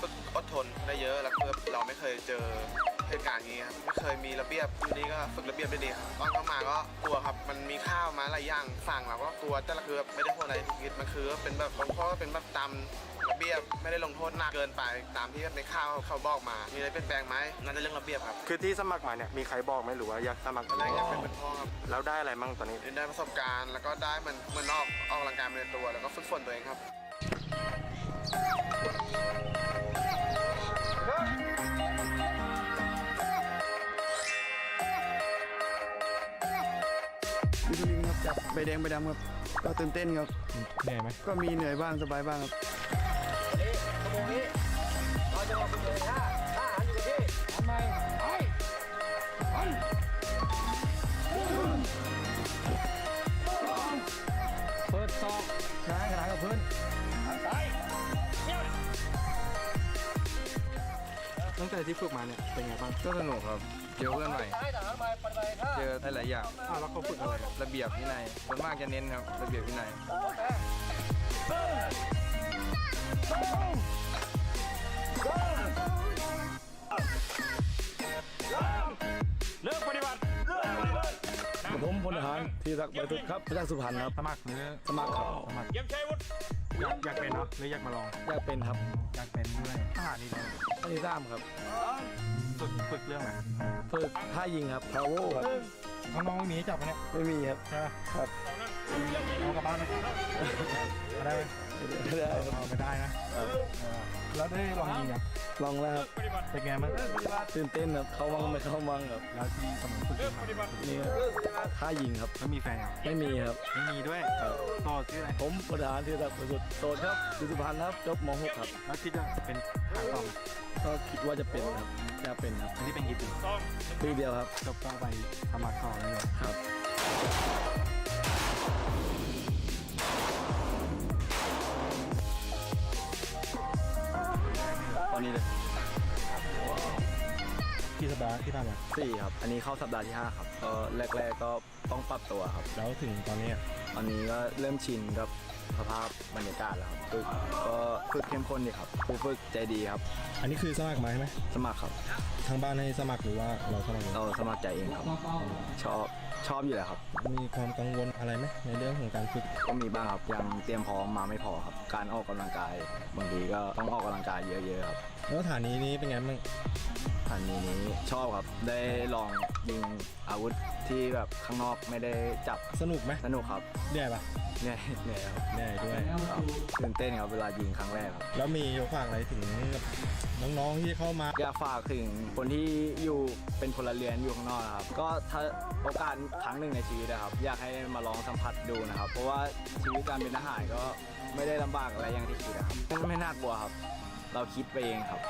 ฝึกอดทนได้เยอะแล้วคือเราไม่เคยเจอเหตุการณ์อย่างนี้ครับไม่เคยมีระเบียบอยู่นี่ก็ฝึกระเบียบได้ดีครับตอนเข้ามาก็กลัวครับมันมีข้าวมาหลายอย่างสั่งเราก็กลัวแต่ละคือแบบไม่ได้พูดอะไรผิดมันคือเป็นแบบลงโทษก็เป็นแบบตามระเบียบไม่ได้ลงโทษหนักเกินไปตามที่ในข้าวเขาบอกมา มีอะไรเปลี่ยนแปลงไหมนั่นเป็นเรื่องระเบียบครับคือที่สมัครมาเนี่ยมีใครบอกไหมหรือว่าอยากสมัครตอนแรกอยากเป็นเป็นพ่อครับแล้วได้อะไรมั่งตอนนี้ได้ประสบการณ์แล้วก็ได้มันมันออกออกกำลังกายไปในตัว แล้วก็ฝึกฝนตัวเองครับ วิทลินครับจับใบแดงใบดำครับก็ตื่นเต้นครับ เหนื่อยไหมก็มีเหนื่อยบ้างสบายบ้างครับเปิดซอกกระดานกระดานกับพื้น ตั้งแต่ที่ฝึกมาเนี่ยเป็นไงบ้างก็สนุกครับเจอเพื่อนใหม่เจอหลายๆอย่างอ้าวแล้วเขาฝึกอะไรอะระเบียบวินัยส่วนมากจะเน้นครับระเบียบวินัยผมพลทหารที่รักใบทุกครับมาจากสุพรรณครับสมัครหรือสมัครครับสมัคร อยากอยากเป็นเนาะหรืออยากมาลอง อยากเป็นครับอยากเป็นด้วยทหารนี่เลยอันที่สามครับฝึกฝึกเรื่องอะไรฝึกท่ายิงครับพาวเวอร์ครับน้องๆไม่มีให้จับไหมเนี่ยไม่มีครับ ใช่ไหมครับเอากลั้นไหมเอาได้ไหมไม่ได้ครับเอาไม่ได้นะแล้วได้ลองยิงยังลองแล้วครับเป็นไงบ้างตื่นเต้นครับเข้าวังไม่เข้าวังครับแล้วที่สมัครฝึกยิงมานี่ครับท่ายิงครับแล้วมีแฟนยังไม่มีครับไม่มีด้วยต่อชื่ออะไรผมพลทหารที่รักใบสุดโสดครับอยู่สุพรรณครับจบม .6 ครับแล้วคิดว่าจะเป็นทหารต่อไหมก็คิดว่าจะเป็นครับอยากเป็นครับอันนี้เป็นกี่ปีปีเดียวครับจบก็ไปสมัครต่อเลยหรอครับ นนี้เลยกี่สัปดาห์ที่ผ่านมาสี่ครับ อันนี้เข้าสัปดาห์ที่5ครับก็แรก ๆก็ต้องปรับตัวครับ แล้วถึงตอนนี้อะตอนนี้ก็เริ่มชินกับ สภาพบรรยากาศแล้วครับฝึกก็ฝึกเข้มข้นดีครับครูฝึกใจดีครับ อันนี้คือสมัครมาใช่ไหมสมัครครับ ทางบ้านให้สมัครหรือว่าเราสมัครเองเราสมัครใจเองครับ ชอบชอบอยู่แล้วครับ มีความกังวลอะไรไหมในเรื่องของการฝึกก็มีบ้างครับยังเตรียมพร้อมมาไม่พอครับ การออกกำลังกายบางทีก็ต้องออกกำลังกายเยอะๆครับ แล้วฐานนี้นี้เป็นไงบ้าง อันนี้ชอบครับ ได้ลองยิงอาวุธที่แบบข้างนอกไม่ได้จับสนุกไหมสนุกครับเหนื่อยปะเหนื่อยเหนื่อยครับเหนื่อยด้วย ครับตื่นเต้นครับเวลายิงครั้งแรกครับ แล้วมียกฝากอะไรถึงน้องๆที่เข้ามา อยากฝากถึงคนที่อยู่เป็นพลเรือนอยู่ข้างนอกนะครับ ก็ถ้าโอกาสครั้งหนึ่งในชีวิตนะครับ อยากให้มาลองสัมผัสดูนะครับ เพราะว่าชีวิตการเป็นทหารก็ไม่ได้ลำบากอะไรอย่างที่คิดนะครับไม่ไม่น่ากลัวครับ เราคิดไปเองครับ